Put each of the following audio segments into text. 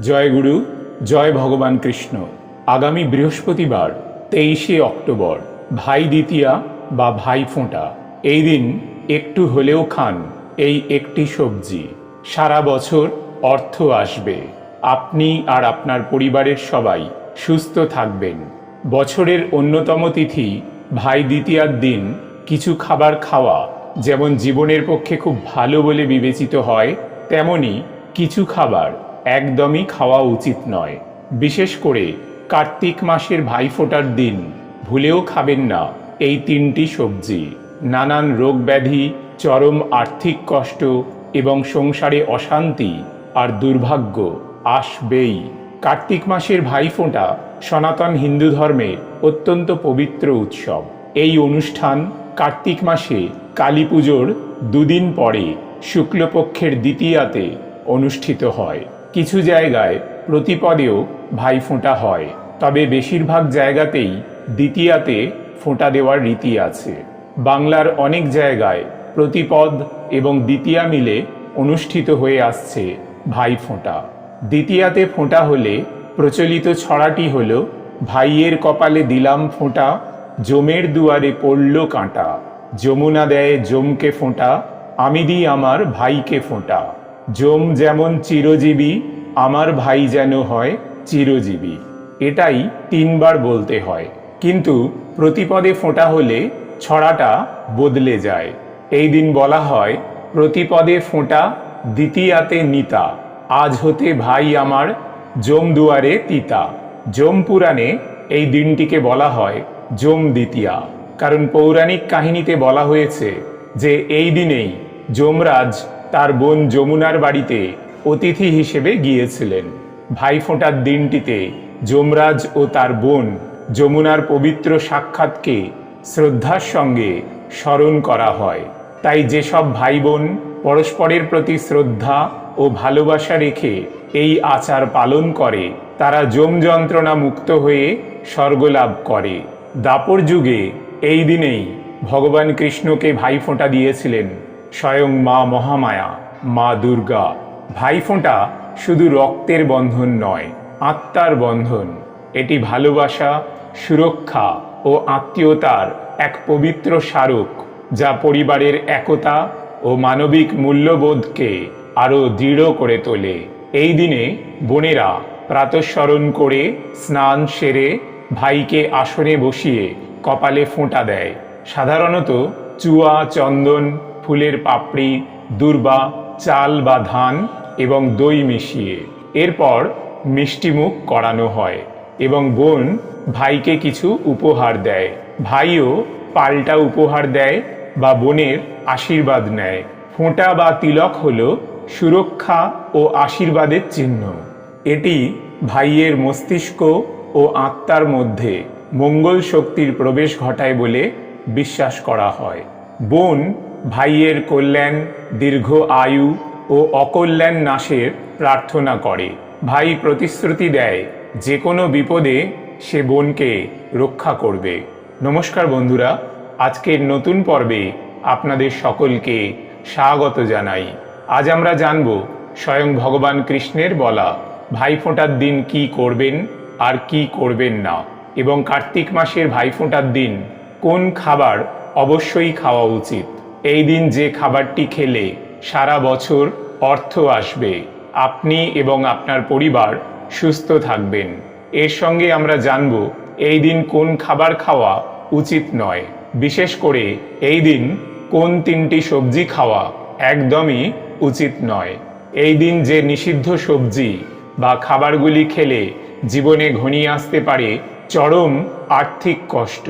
জয় গুরু, জয় ভগবান কৃষ্ণ। আগামী বৃহস্পতিবার, তেইশে অক্টোবর, ভাই দ্বিতীয়া বা ভাই ফোঁটা। এই দিন একটু হলেও খান এই একটি সবজি। সারা বছর অর্থ আসবে। আপনি আর আপনার পরিবারের সবাই সুস্থ থাকবেন। বছরের অন্যতম তিথি, ভাই দ্বিতীয়ার দিন কিছু খাবার খাওয়া যেমন জীবনের পক্ষে খুব ভালো বলে বিবেচিত হয়, তেমনি কিছু খাবার একদমই খাওয়া উচিত নয়। বিশেষ করে কার্তিক মাসের ভাইফোঁটার দিন, ভুলেও খাবেন না এই তিনটি সবজি। নানান রোগ ব্যাধি চরম আর্থিক কষ্ট এবং সংসারে অশান্তি আর দুর্ভাগ্য আসবেই। কার্তিক মাসের ভাইফোঁটা সনাতন হিন্দু ধর্মের অত্যন্ত পবিত্র উৎসব। এই অনুষ্ঠান কার্তিক মাসে কালী পুজোর দুদিন পরে শুক্লপক্ষের দ্বিতীয়াতে অনুষ্ঠিত হয়। কিছু জায়গায় প্রতিপদেও ভাইফোঁটা হয়, তবে বেশিরভাগ জায়গাতেই দ্বিতীয়াতে ফোঁটা দেওয়ার রীতি আছে। বাংলার অনেক জায়গায় প্রতিপদ এবং দ্বিতীয়া মিলে অনুষ্ঠিত হয়ে আসছে ভাইফোঁটা দ্বিতীয়াতে ফোঁটা হলে প্রচলিত ছড়াটি হল, ভাইয়ের কপালে দিলাম ফোঁটা, জমের দুয়ারে পড়ল কাঁটা, যমুনা দেয় জমকে ফোঁটা, আমি দিই আমার ভাইকে ফোঁটা। জম যেমন চিরজীবী, আমার ভাই যেন হয় চিরজীবী। এটাই তিনবার বলতে হয়। কিন্তু প্রতিপদে ফোঁটা হলে ছড়াটা বদলে যায়। এই দিন বলা হয়, প্রতিপদে ফোঁটা দ্বিতীয়াতে নিতা, আজ হতে ভাই আমার জম দুয়ারে তিতা। জম পুরাণে এই দিনটিকে বলা হয় জম দ্বিতীয়া। কারণ পৌরাণিক কাহিনীতে বলা হয়েছে যে এই দিনেই যমরাজ তার বোন যমুনার বাড়িতে অতিথি হিসেবে গিয়েছিলেন। ভাইফোঁটার দিনটিতে যমরাজ ও তার বোন যমুনার পবিত্র সাক্ষাৎকে শ্রদ্ধার সঙ্গে স্মরণ করা হয়। তাই যেসব ভাই বোন পরস্পরের প্রতি শ্রদ্ধা ও ভালোবাসা রেখে এই আচার পালন করে, তারা যম যন্ত্রণা মুক্ত হয়ে স্বর্গলাভ করে। দাপর যুগে এই দিনেই ভগবান কৃষ্ণকে ভাইফোঁটা দিয়েছিলেন। স্বয়ং মা মহামায়া, মা দুর্গা। ভাইফোঁটা শুধু রক্তের বন্ধন নয়, আত্মার বন্ধন। এটি ভালোবাসা, সুরক্ষা ও আত্মীয়তার এক পবিত্র স্মারক যা পরিবারের একতা ও মানবিক মূল্যবোধকে আরও দৃঢ় করে তোলে। এই দিনে বোনেরা প্রাতঃস্মরণ করে স্নান সেরে ভাইকে আসনে বসিয়ে কপালে ফোঁটা দেয়। সাধারণত চুয়া, চন্দন ফুলের পাপড়ি, দূর্বা, চাল বা ধান এবং দই মিশিয়ে। এরপর মিষ্টিমুখ করানো হয় এবং বোন ভাইকে কিছু উপহার দেয়। ভাইও পাল্টা উপহার দেয় বা বোনের আশীর্বাদ নেয়। ফোঁটা বা তিলক হল সুরক্ষা ও আশীর্বাদের চিহ্ন। এটি ভাইয়ের মস্তিষ্ক ও আত্মার মধ্যে মঙ্গল শক্তির প্রবেশ ঘটায় বলে বিশ্বাস করা হয়। বোন ভাইয়ের কল্যাণ, দীর্ঘ আয়ু ও অকল্যাণ নাশের প্রার্থনা করে। ভাই প্রতিশ্রুতি দেয়, যে কোনো বিপদে সে বোনকে রক্ষা করবে। নমস্কার বন্ধুরা, আজকের নতুন পর্বে আপনাদের সকলকে স্বাগত জানাই। আজ আমরা জানব, স্বয়ং ভগবান কৃষ্ণের বলা ভাইফোঁটার দিন কি করবেন আর কি করবেন না এবং কার্তিক মাসের ভাইফোঁটার দিন কোন খাবার অবশ্যই খাওয়া উচিত। এই দিন যে খাবারটি খেলে সারা বছর অর্থ আসবে, আপনি এবং আপনার পরিবার সুস্থ থাকবেন। এর সঙ্গে আমরা জানব এই দিন কোন খাবার খাওয়া উচিত নয়। বিশেষ করে এই দিন কোন তিনটি সবজি খাওয়া একদমই উচিত নয়। এই দিন যে নিষিদ্ধ সবজি বা খাবারগুলি খেলে জীবনে ঘনিয়ে আসতে পারে চরম আর্থিক কষ্ট।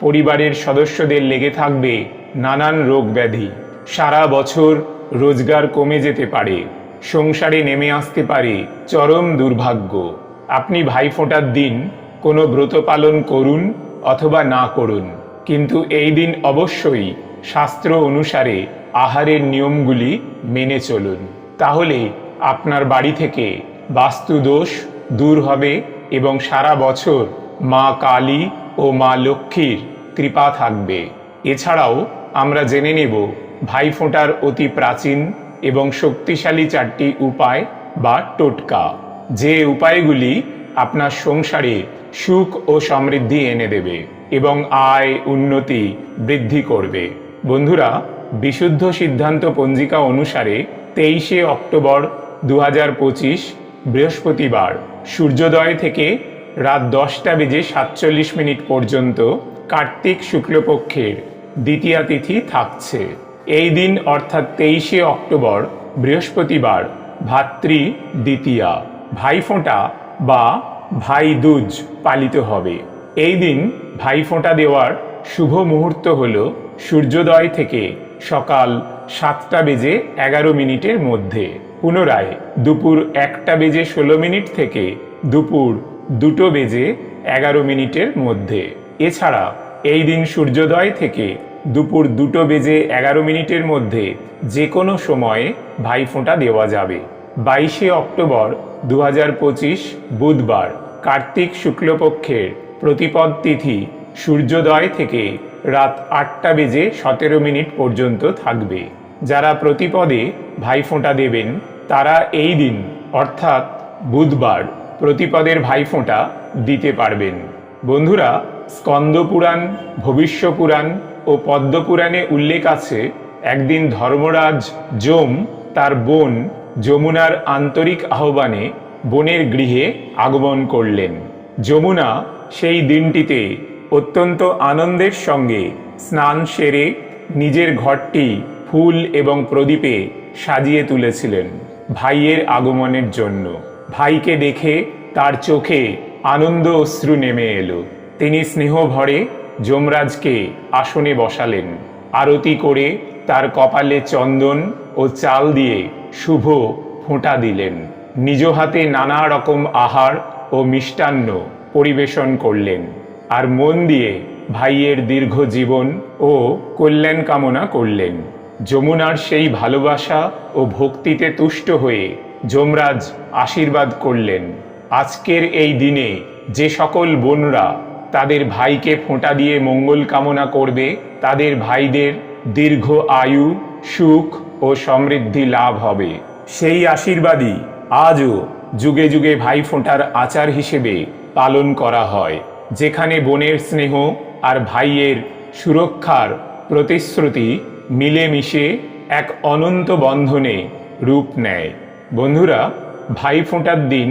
পরিবারের সদস্যদের লেগে থাকবে নানান রোগ ব্যাধি। সারা বছর রোজগার কমে যেতে পারে। সংসারে নেমে আসতে পারে। চরম দুর্ভাগ্য। আপনি ভাইফোঁটার দিন কোনো ব্রত পালন করুন অথবা না করুন। কিন্তু এই দিন অবশ্যই শাস্ত্র অনুসারে আহারের নিয়মগুলি মেনে চলুন। তাহলে আপনার বাড়ি থেকে বাস্তুদোষ দূর হবে এবং সারা বছর মা কালী ও মা লক্ষ্মীর কৃপা থাকবে। এছাড়াও আমরা জেনে নেব ভাইফোঁটার অতি প্রাচীন এবং শক্তিশালী চারটি উপায় বা টোটকা। যে উপায়গুলি আপনার সংসারে সুখ ও সমৃদ্ধি এনে দেবে এবং আয়, উন্নতি বৃদ্ধি করবে। বন্ধুরা, বিশুদ্ধ সিদ্ধান্ত পঞ্জিকা অনুসারে তেইশে অক্টোবর দু হাজার পঁচিশ, বৃহস্পতিবার, সূর্যোদয় থেকে রাত দশটা বেজে সাতচল্লিশ মিনিট পর্যন্ত কার্তিক শুক্লপক্ষের দ্বিতীয়া তিথি থাকছে। এই দিন, অর্থাৎ তেইশে অক্টোবর, বৃহস্পতিবার, ভাতৃ দ্বিতীয়া, ভাইফোঁটা বা ভাই দুজ পালিত হবে। এই দিন ভাইফোঁটা দেওয়ার শুভ মুহূর্ত হল সূর্যোদয় থেকে সকাল সাতটা বেজে এগারো মিনিটের মধ্যে। পুনরায় দুপুর একটা বেজে ষোলো মিনিট থেকে দুপুর দুটো বেজে এগারো মিনিটের মধ্যে। এছাড়া এই দিন সূর্যোদয় থেকে দুপুর দুটো বেজে এগারো মিনিটের মধ্যে যে কোনো সময়ে ভাইফোঁটা দেওয়া যাবে। বাইশে অক্টোবর দু হাজার পঁচিশ বুধবার কার্তিক শুক্লপক্ষের প্রতিপদ তিথি সূর্যোদয় থেকে রাত আটটা বেজে সতেরো মিনিট পর্যন্ত থাকবে। যারা প্রতিপদে ভাইফোঁটা দেবেন, তারা এই দিন, অর্থাৎ বুধবার, প্রতিপদের ভাইফোঁটা দিতে পারবেন। বন্ধুরা স্কন্দপুরাণ, ভবিষ্যপুরাণ ও পদ্মপুরাণে উল্লেখ আছে একদিন ধর্মরাজ যম তার বোন যমুনার আন্তরিক আহ্বানে বোনের গৃহে আগমন করলেন। যমুনা সেই দিনটিতে অত্যন্ত আনন্দের সঙ্গে স্নান সেরে নিজের ঘরটি ফুল এবং প্রদীপে সাজিয়ে তুলেছিলেন ভাইয়ের আগমনের জন্য। ভাইকে দেখে তার চোখে আনন্দ অশ্রু নেমে এলো। তিনি স্নেহ ভরে যমরাজকে আসনে বসালেন। আরতি করে তার কপালে চন্দন ও চাল দিয়ে শুভ ফোঁটা দিলেন। নিজ হাতে নানা রকম আহার ও মিষ্টান্ন পরিবেশন করলেন আর মন দিয়ে ভাইয়ের দীর্ঘ জীবন ও কল্যাণ কামনা করলেন। যমুনার সেই ভালোবাসা ও ভক্তিতে তুষ্ট হয়ে যমরাজ আশীর্বাদ করলেন। আজকের এই দিনে যে সকল বোনরা তাদের ভাইকে ফোঁটা দিয়ে মঙ্গল কামনা করবে, তাদের ভাইদের দীর্ঘ আয়ু, সুখ ও সমৃদ্ধি লাভ হবে। সেই আশীর্বাদই আজও যুগে যুগে ভাই ফোঁটার আচার হিসেবে পালন করা হয়, যেখানে বোনের স্নেহ আর ভাইয়ের সুরক্ষার প্রতিশ্রুতি মিলেমিশে এক অনন্ত বন্ধনে রূপ নেয়। বন্ধুরা, ভাই ফোঁটার দিন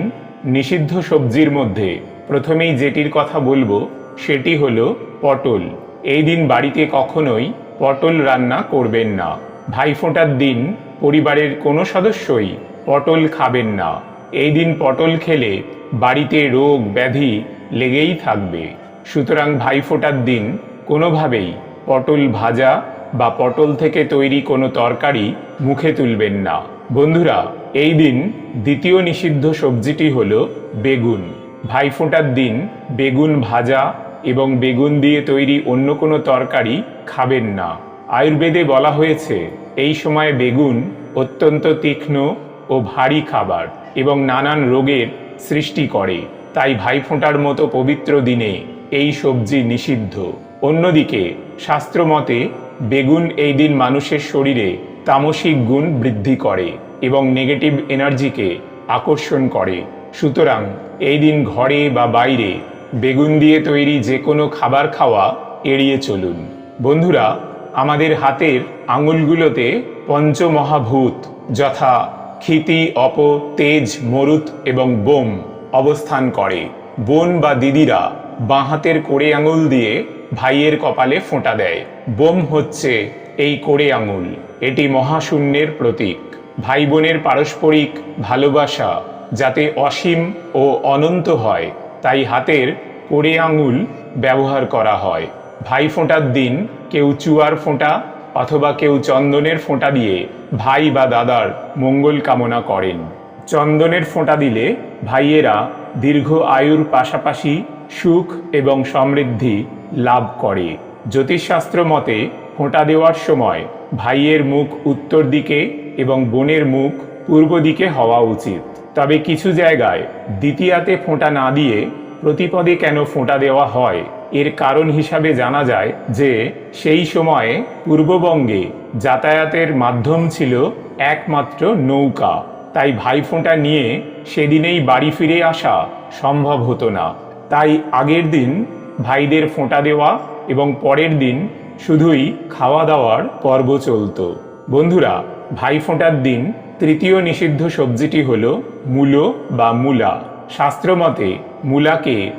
নিষিদ্ধ সবজির মধ্যে প্রথমেই যেটির কথা বলব, সেটি হলো পটল। এই দিন বাড়িতে কখনোই পটল রান্না করবেন না। ভাইফোঁটার দিন পরিবারের কোনো সদস্যই পটল খাবেন না। এই দিন পটল খেলে বাড়িতে রোগ ব্যাধি লেগেই থাকবে। সুতরাং ভাইফোঁটার দিন কোনোভাবেই পটল ভাজা বা পটল থেকে তৈরি কোনো তরকারি মুখে তুলবেন না। বন্ধুরা, এই দিন দ্বিতীয় নিষিদ্ধ সবজিটি হলো বেগুন। ভাইফোঁটার দিন বেগুন ভাজা এবং বেগুন দিয়ে তৈরি অন্য কোনো তরকারি খাবেন না। আয়ুর্বেদে বলা হয়েছে, এই সময় বেগুন অত্যন্ত তীক্ষ্ণ ও ভারী খাবার এবং নানান রোগের সৃষ্টি করে। তাই ভাইফোঁটার মতো পবিত্র দিনে এই সবজি নিষিদ্ধ। অন্যদিকে, শাস্ত্রমতে, বেগুন এই দিন মানুষের শরীরে তামসিক গুণ বৃদ্ধি করে এবং নেগেটিভ এনার্জিকে আকর্ষণ করে। সুতরাং এই দিন ঘরে বা বাইরে বেগুন দিয়ে তৈরি যে কোনো খাবার খাওয়া এড়িয়ে চলুন। বন্ধুরা, আমাদের হাতের আঙুলগুলোতে পঞ্চমহাভূত যথা ক্ষিতি, অপ, তেজ, মরুত এবং বোম অবস্থান করে। বোন বা দিদিরা বাঁ হাতের কোড়ে আঙুল দিয়ে ভাইয়ের কপালে ফোঁটা দেয়। বোম হচ্ছে এই কোড়ে আঙুল। এটি মহাশূন্যের প্রতীক। ভাই বোনের পারস্পরিক ভালোবাসা যাতে অসীম ও অনন্ত হয়, তাই হাতের কোড়ে আঙুল ব্যবহার করা হয়। ভাই ফোঁটার দিন কেউ চুয়ার ফোঁটা অথবা কেউ চন্দনের ফোঁটা দিয়ে ভাই বা দাদার মঙ্গল কামনা করেন। চন্দনের ফোঁটা দিলে ভাইয়েরা দীর্ঘ আয়ুর পাশাপাশি সুখ এবং সমৃদ্ধি লাভ করে। জ্যোতিষশাস্ত্র মতে ফোঁটা দেওয়ার সময় ভাইয়ের মুখ উত্তর দিকে এবং বোনের মুখ পূর্ব দিকে হওয়া উচিত। তবে কিছু জায়গায় দ্বিতীয়াতে ফোঁটা না দিয়ে প্রতিপদে কেন ফোঁটা দেওয়া হয়? এর কারণ হিসাবে জানা যায় যে, সেই সময়ে পূর্ববঙ্গে যাতায়াতের মাধ্যম ছিল একমাত্র নৌকা। তাই ভাইফোঁটা নিয়ে সেদিনেই বাড়ি ফিরে আসা সম্ভব হতো না। তাই আগের দিন ভাইদের ফোঁটা দেওয়া এবং পরের দিন শুধুই খাওয়া দাওয়ার পর্ব চলতো। বন্ধুরা, ভাইফোঁটার দিন তৃতীয় নিষিদ্ধ সবজিটি হল মূলো বা মূলা। শাস্ত্রমতে মূলাকে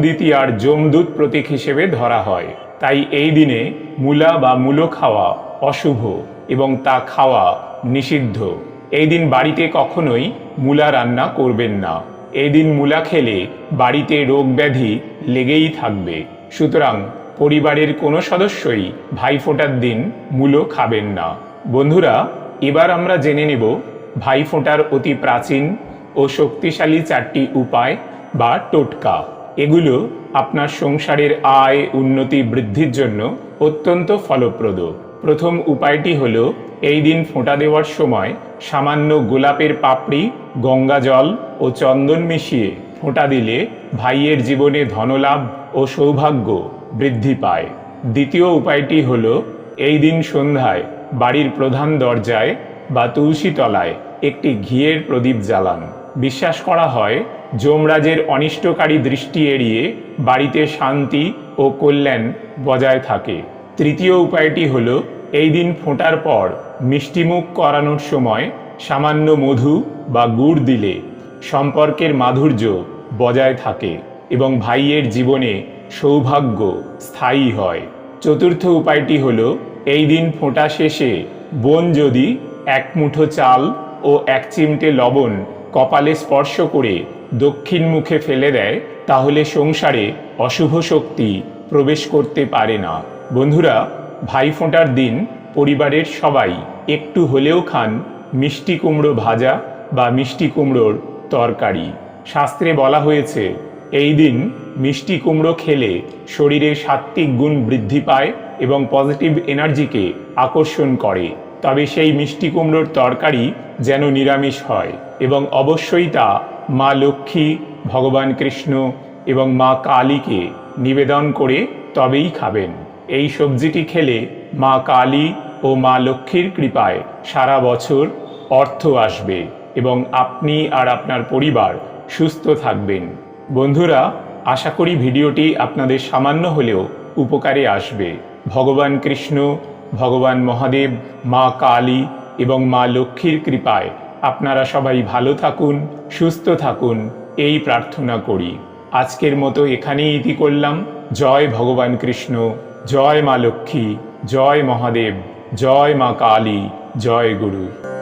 দ্বিতীয়ার জমদূত প্রতীক হিসেবে ধরা হয়। তাই এই দিনে মূলা বা মূলো খাওয়া অশুভ এবং তা খাওয়া নিষিদ্ধ। এই দিন বাড়িতে কখনোই মূলা রান্না করবেন না। এই দিন মূলা খেলে বাড়িতে রোগ ব্যাধি লেগেই থাকবে। সুতরাং পরিবারের কোনো সদস্যই ভাইফোঁটার দিন মূলো খাবেন না। বন্ধুরা এবার আমরা জেনে নেব ভাইফোঁটার অতি প্রাচীন ও শক্তিশালী চারটি উপায় বা টোটকা। এগুলো আপনার সংসারের আয়, উন্নতি, বৃদ্ধির জন্য অত্যন্ত ফলপ্রদ। প্রথম উপায়টি হলো, এই দিন ফোঁটা দেওয়ার সময় সামান্য গোলাপের পাপড়ি, গঙ্গা জল ও চন্দন মিশিয়ে ফোঁটা দিলে ভাইয়ের জীবনে ধনলাভ ও সৌভাগ্য বৃদ্ধি পায়। দ্বিতীয় উপায়টি হলো, এই দিন সন্ধ্যায় বাড়ির প্রধান দরজায় বা তুলসী তলায় একটি ঘিয়ের প্রদীপ জ্বালান। বিশ্বাস করা হয়, যমরাজের অনিষ্টকারী দৃষ্টি এড়িয়ে বাড়িতে শান্তি ও কল্যাণ বজায় থাকে। তৃতীয় উপায়টি হল, এই দিন ফোঁটার পর মিষ্টিমুখ করানোর সময় সামান্য মধু বা গুড় দিলে সম্পর্কের মাধুর্য বজায় থাকে এবং ভাইয়ের জীবনে সৌভাগ্য স্থায়ী হয়। চতুর্থ উপায়টি হল এই দিন ফোঁটা শেষে বোন যদি এক মুঠো চাল ও এক চিমটে লবণ কপালে স্পর্শ করে দক্ষিণ মুখে ফেলে দেয়, তাহলে সংসারে অশুভ শক্তি প্রবেশ করতে পারে না। বন্ধুরা ভাইফোঁটার দিন পরিবারের সবাই একটু হলেও খান মিষ্টি কুমড়ো ভাজা বা মিষ্টি কুমড়োর তরকারি। শাস্ত্রে বলা হয়েছে, এই দিন মিষ্টি কুমড়ো খেলে শরীরে সাত্ত্বিক গুণ বৃদ্ধি পায় এবং পজিটিভ এনার্জিকে আকর্ষণ করে। তবে সেই মিষ্টি কুমড়োর তরকারি যেন নিরামিষ হয় এবং অবশ্যই তা মা লক্ষ্মী, ভগবান কৃষ্ণ এবং মা কালীকে নিবেদন করে তবেই খাবেন। এই সবজিটি খেলে মা কালী ও মা লক্ষ্মীর কৃপায় সারা বছর অর্থ আসবে এবং আপনি আর আপনার পরিবার সুস্থ থাকবেন। বন্ধুরা, আশা করি ভিডিওটি আপনাদের সামান্য হলেও উপকারে আসবে। ভগবান কৃষ্ণ, ভগবান মহাদেব, মা কালী এবং মা লক্ষ্মীর কৃপায় আপনারা সবাই ভালো থাকুন, সুস্থ থাকুন, এই প্রার্থনা করি। আজকের মতো এখানেই ইতি করলাম। জয় ভগবান কৃষ্ণ, জয় মা লক্ষ্মী, জয় মহাদেব, জয় মা কালী, জয় গুরু।